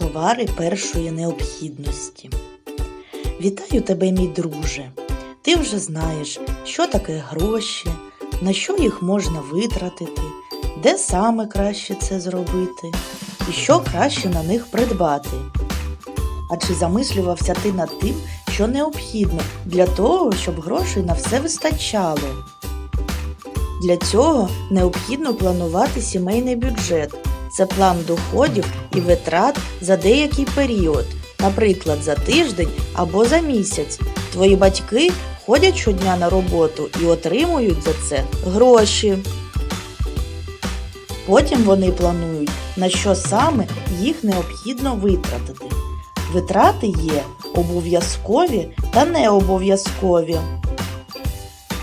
Товари першої необхідності. Вітаю тебе, мій друже. Ти вже знаєш, що таке гроші, на що їх можна витратити, де саме краще це зробити, і що краще на них придбати. А чи замислювався ти над тим, що необхідно для того, щоб грошей на все вистачало? Для цього необхідно планувати сімейний бюджет. Це план доходів і витрат за деякий період, наприклад, за тиждень або за місяць. Твої батьки ходять щодня на роботу і отримують за це гроші. Потім вони планують, на що саме їх необхідно витратити. Витрати є обов'язкові та необов'язкові.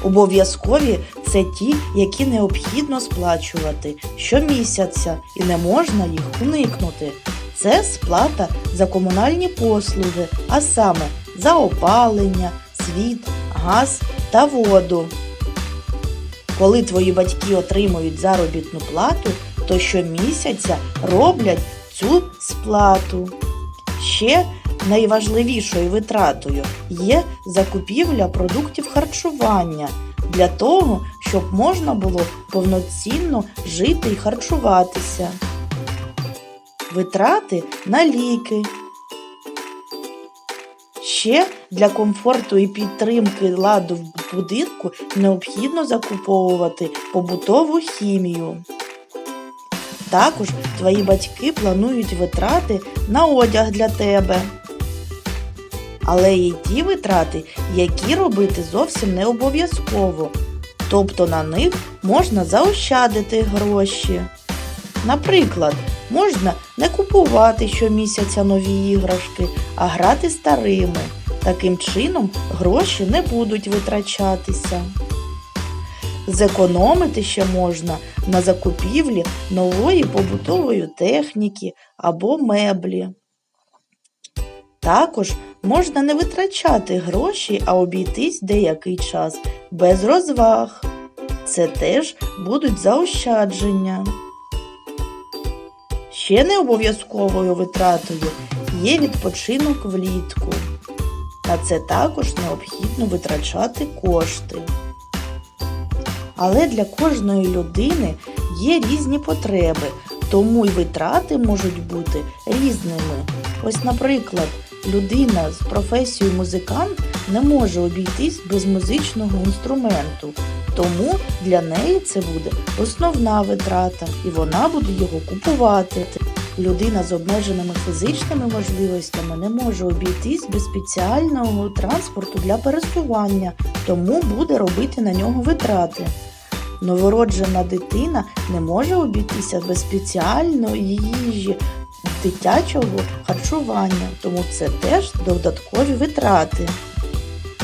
Обов'язкові це ті, які необхідно сплачувати щомісяця і не можна їх уникнути. Це сплата за комунальні послуги, а саме за опалення, світ, газ та воду. Коли твої батьки отримують заробітну плату, то щомісяця роблять цю сплату. Ще найважливішою витратою є закупівля продуктів харчування для того, щоб можна було повноцінно жити і харчуватися. Витрати на ліки. Ще для комфорту і підтримки ладу в будинку необхідно закуповувати побутову хімію. Також твої батьки планують витрати на одяг для тебе. Але є ті витрати, які робити зовсім не обов'язково. Тобто на них можна заощадити гроші. Наприклад, можна не купувати щомісяця нові іграшки, а грати старими. Таким чином гроші не будуть витрачатися. Зекономити ще можна на закупівлі нової побутової техніки або меблі. Також можна не витрачати гроші, а обійтись деякий час без розваг. Це теж будуть заощадження. Ще не обов'язковою витратою є відпочинок влітку. На це також необхідно витрачати кошти. Але для кожної людини є різні потреби, тому й витрати можуть бути різними. Ось, наприклад, людина з професією музикант не може обійтись без музичного інструменту, тому для неї це буде основна витрата, і вона буде його купувати. Людина з обмеженими фізичними можливостями не може обійтись без спеціального транспорту для пересування, тому буде робити на нього витрати. Новороджена дитина не може обійтися без спеціальної їжі, дитячого харчування, тому це теж додаткові витрати.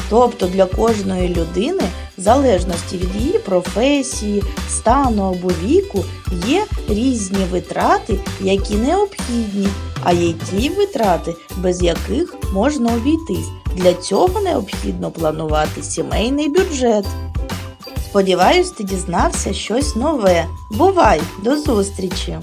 Тобто для кожної людини, в залежності від її професії, стану або віку, є різні витрати, які необхідні, а є ті витрати, без яких можна обійтись. Для цього необхідно планувати сімейний бюджет. Сподіваюсь, ти дізнався щось нове. Бувай! До зустрічі!